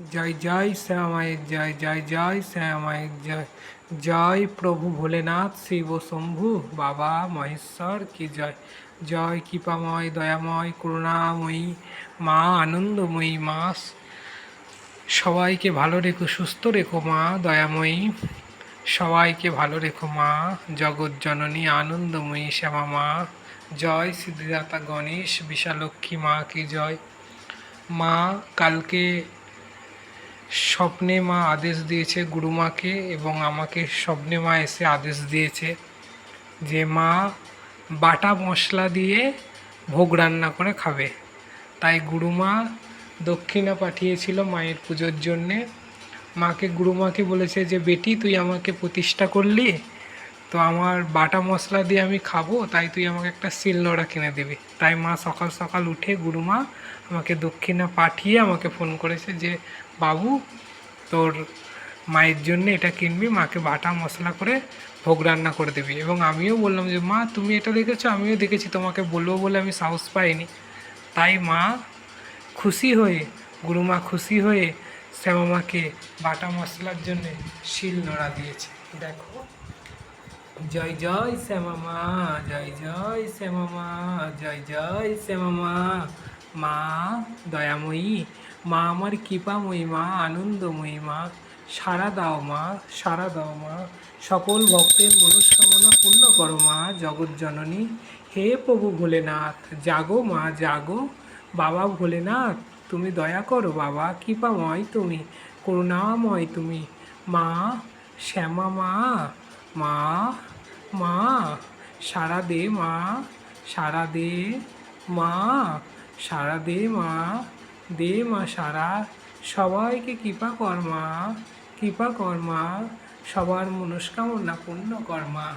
জয় জয় শ্যামায়ের জয় জয় জয় শ্যামায়ের জয়। জয় প্রভু ভোলেনাথ, শিব শম্ভু, বাবা মহেশ্বর কি জয়। জয় কৃপাময়, দয়াময়, করুণাময়ী, মা আনন্দময়ী, মা সবাইকে ভালো রেখো, সুস্থ রেখো মা দয়াময়ী। সবাইকে ভালো রেখো মা জগৎ জননী, আনন্দময়ী শ্যামা মা। জয় সিদ্ধিদাতা গণেশ বিশালক্ষী মা কি জয়। মা কালকে স্বপ্নে মা আদেশ দিয়েছে গুরুমাকে এবং আমাকে স্বপ্নে মা এসে আদেশ দিয়েছে যে মা বাটা মশলা দিয়ে ভোগ রান্না করে খাবে। তাই গুরুমা দক্ষিণা পাঠিয়েছিল মায়ের পুজোর জন্যে। মাকে, গুরুমাকে বলেছে যে, বেটি, তুই আমাকে প্রতিষ্ঠা করলি তো আমার বাটা মশলা দিয়ে আমি খাব, তাই তুই আমাকে একটা শিলনোড়া কিনে দিবি। তাই মা সকাল সকাল উঠে গুরুমা আমাকে দক্ষিণা পাঠিয়ে আমাকে ফোন করেছে যে, বাবু, তোর মায়ের জন্য এটা কিনবি, মাকে বাটা মশলা করে ভোগ রান্না করে দিবি। এবং আমিও বললাম যে, মা, তুমি এটা দেখেছ? আমিও দেখেছি, তোমাকে বলব বলে আমি সাহস পাইনি। তাই মা খুশি হয়ে, গুরুমা খুশি হয়ে শ্যামামাকে বাটা মশলার জন্যে শিল নোড়া দিয়েছে। দেখো। জয় জয় শ্যামামা জয় জয় শ্যামামা জয় জয় শ্যামামা মা। দয়াময়ী, মা আমার কৃপাময়ী মা, আনন্দময়ী মা সারা দাও মা সারা দাও মা। সকল ভক্তের মনস্কামনা পূর্ণ করো মা, জগৎ হে প্রভু ভোলেনাথ, জাগো মা, জাগো। বাবা ভোলেনাথ, তুমি দয়া করো বাবা, কৃপাময় তুমি, করুণাময় তুমি। মা, শ্যামা মা মা মা সারা দে মা সারা দে মা সারা দে মা দে মা সারা সবাইকে কৃপা কর মা, কৃপা কর মা, সবার মনস্কামনা পূর্ণ কর মা।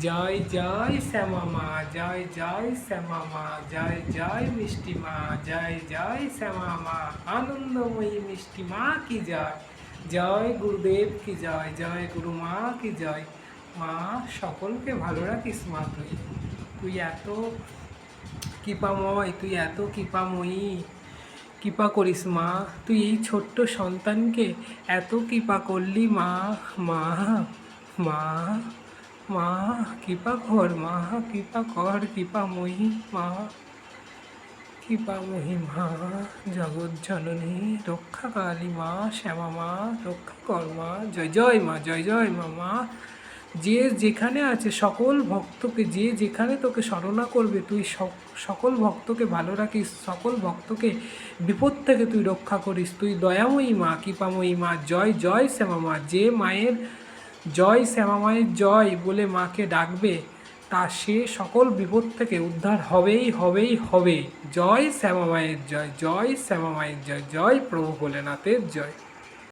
জয় জয় শ্যামা মা, জয় জয় শ্যামা মা, জয় জয় মিষ্টি মা, জয় জয় শ্যামা মা, আনন্দময়ী মিষ্টি মা কি জয়? জয় গুরুদেব কি জয়? জয় গুরু মা কি জয়? মা, সকলকে ভালো রাখিস, মা তুই। তুই এত কৃপাময়, তুই এত কৃপাময়ী। কৃপা করিস, মা। তুই এই ছোট্ট সন্তানকে এত কৃপা করলি, মা মা মা মা। কৃপা কর, মা, কৃপা কর, কৃপাময়ী, মা। কৃপাময়ী, মা, জগৎ জননী রক্ষা কালী মা, শ্যামা মা, রক্ষা কর, মা। জয় জয়, মা, জয় জয়, মা মা। যে যেখানে আছে, সকল ভক্তকে, যে যেখানে তোকে স্মরণা করবে, তুই সক- সকল ভক্তকে ভালো রাখিস, সকল ভক্তকে বিপদ থেকে তুই রক্ষা করিস। তুই দয়াময়ী মা, কৃপাময়ী মা, জয় জয় শ্যামা মা, যে মায়ের জয় শ্যামা মায়ের জয় বলে মাকে ডাকবে, তা সে সকল বিপদ থেকে উদ্ধার হবেই হবেই, হবে। জয় শ্যামা মায়ের জয় জয় শ্যামা মায়ের জয় জয় প্রভু ভোলেনাথের জয়।